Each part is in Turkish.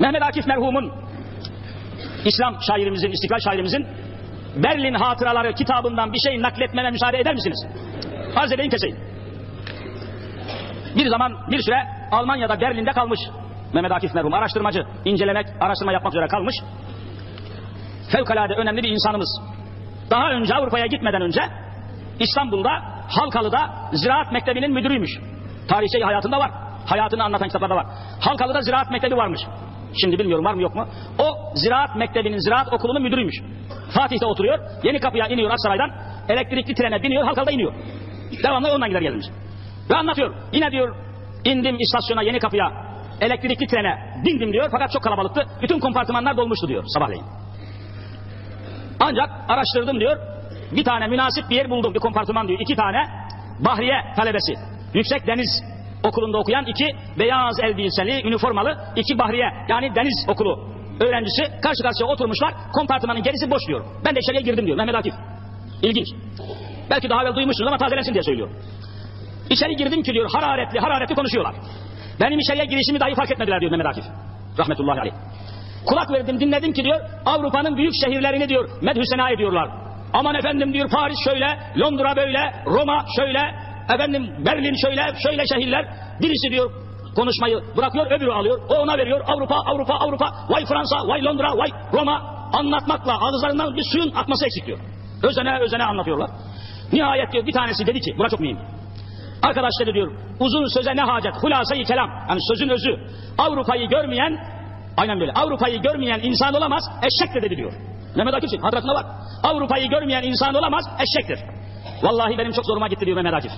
Mehmet Akif merhumun İslam şairimizin, istiklal şairimizin Berlin Hatıraları kitabından bir şey nakletmeme müsaade eder misiniz? Arz edeyim keseyim. Bir zaman bir süre Almanya'da Berlin'de kalmış Mehmet Akif merhum araştırmacı, incelemek, araştırma yapmak üzere kalmış. Fevkalade önemli bir insanımız. Daha önce Avrupa'ya gitmeden önce İstanbul'da Halkalı'da Ziraat Mektebi'nin müdürüymüş. Tarih şey hayatında var. Hayatını anlatan kitaplarda var. Halkalı'da Ziraat Mektebi varmış. Şimdi bilmiyorum var mı yok mu. O Ziraat Mektebi'nin Ziraat Okulu'nun müdürüymüş. Fatih'te oturuyor. Yeni kapıya iniyor Aksaray'dan. Elektrikli trene biniyor. Halkalı'da iniyor. Devamlı ondan gider gelmiş. Ve anlatıyor. Yine diyor indim istasyona yeni kapıya. Elektrikli trene bindim diyor. Fakat çok kalabalıktı. Bütün kompartımanlar dolmuştu diyor sabahleyin. Ancak araştırdım diyor. Bir tane münasip bir yer buldum. Bir kompartıman diyor. İki tane Bahriye talebesi. Yüksek Deniz Okulu'nda okuyan iki beyaz elbiseli, üniformalı iki Bahriye yani deniz okulu öğrencisi karşı karşıya oturmuşlar. Kompartımanın gerisi boş diyor. Ben de içeriye girdim diyor Mehmet Akif. İlginç. Belki daha evvel duymuşsunuz ama tazelensin diye söylüyorum. İçeri girdim ki diyor hararetli hararetli konuşuyorlar. Benim içeriye girişimi dahi fark etmediler diyor Mehmet Akif. Rahmetullahi aleyh. Kulak verdim dinledim ki diyor Avrupa'nın büyük şehirlerini diyor medhü sena ediyorlar. Aman efendim diyor Paris şöyle, Londra böyle, Roma şöyle, efendim Berlin şöyle, şöyle şehirler. Birisi diyor konuşmayı bırakıyor öbürü alıyor. O ona veriyor Avrupa, Avrupa, Avrupa. Vay Fransa, vay Londra, vay Roma. Anlatmakla ağızlarından bir suyun akması eksik diyor. Özene özene anlatıyorlar. Nihayet diyor bir tanesi dedi ki, buna çok mühim. Arkadaş diyor, uzun söze ne hacet, hulasayı kelam. Yani sözün özü. Avrupa'yı görmeyen, aynen böyle, Avrupa'yı görmeyen insan olamaz, eşektir dedi diyor. Mehmet Akif'sin, hadratında var. Avrupa'yı görmeyen insan olamaz, eşektir. Vallahi benim çok zoruma gitti diyor Mehmet Akif.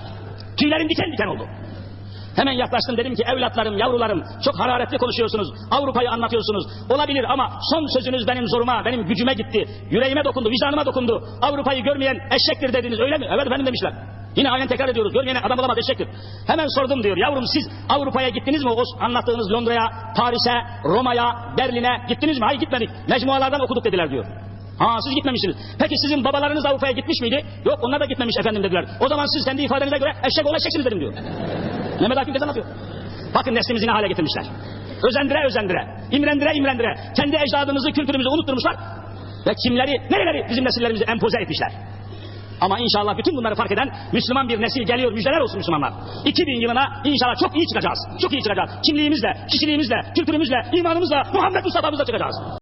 Tüylerim diken diken oldu. Hemen yaklaştım dedim ki evlatlarım, yavrularım çok hararetli konuşuyorsunuz. Avrupa'yı anlatıyorsunuz. Olabilir ama son sözünüz benim zoruma, benim gücüme gitti. Yüreğime dokundu, vicdanıma dokundu. Avrupa'yı görmeyen eşektir dediniz öyle mi? Evet efendim demişler. Yine aynen tekrar ediyoruz. Görmeyen adam olamaz eşektir. Hemen sordum diyor. Yavrum siz Avrupa'ya gittiniz mi? O anlattığınız Londra'ya, Paris'e, Roma'ya, Berlin'e gittiniz mi? Hayır gitmedik. Mecmualardan okuduk dediler diyor. Ha siz gitmemişsiniz. Peki sizin babalarınız Avrupa'ya gitmiş miydi? Yok onlar da gitmemiş efendim dediler. O zaman siz kendi ifadenize göre eşek ol eşeksiniz dedim diyor. Mehmet Akif anlatıyor. Bakın neslimizi ne hale getirmişler. Özendire özendire, imrendire imrendire. Kendi ecdadımızı, kültürümüzü unutturmuşlar. Ve kimleri, nereleri bizim nesillerimizi empoze etmişler. Ama inşallah bütün bunları fark eden Müslüman bir nesil geliyor. Müjdeler olsun Müslümanlar. 2000 yılına inşallah çok iyi çıkacağız. Çok iyi çıkacağız. Kimliğimizle, kişiliğimizle, kültürümüzle, imanımızla, Muhammed Mustafa'mızla çıkacağız.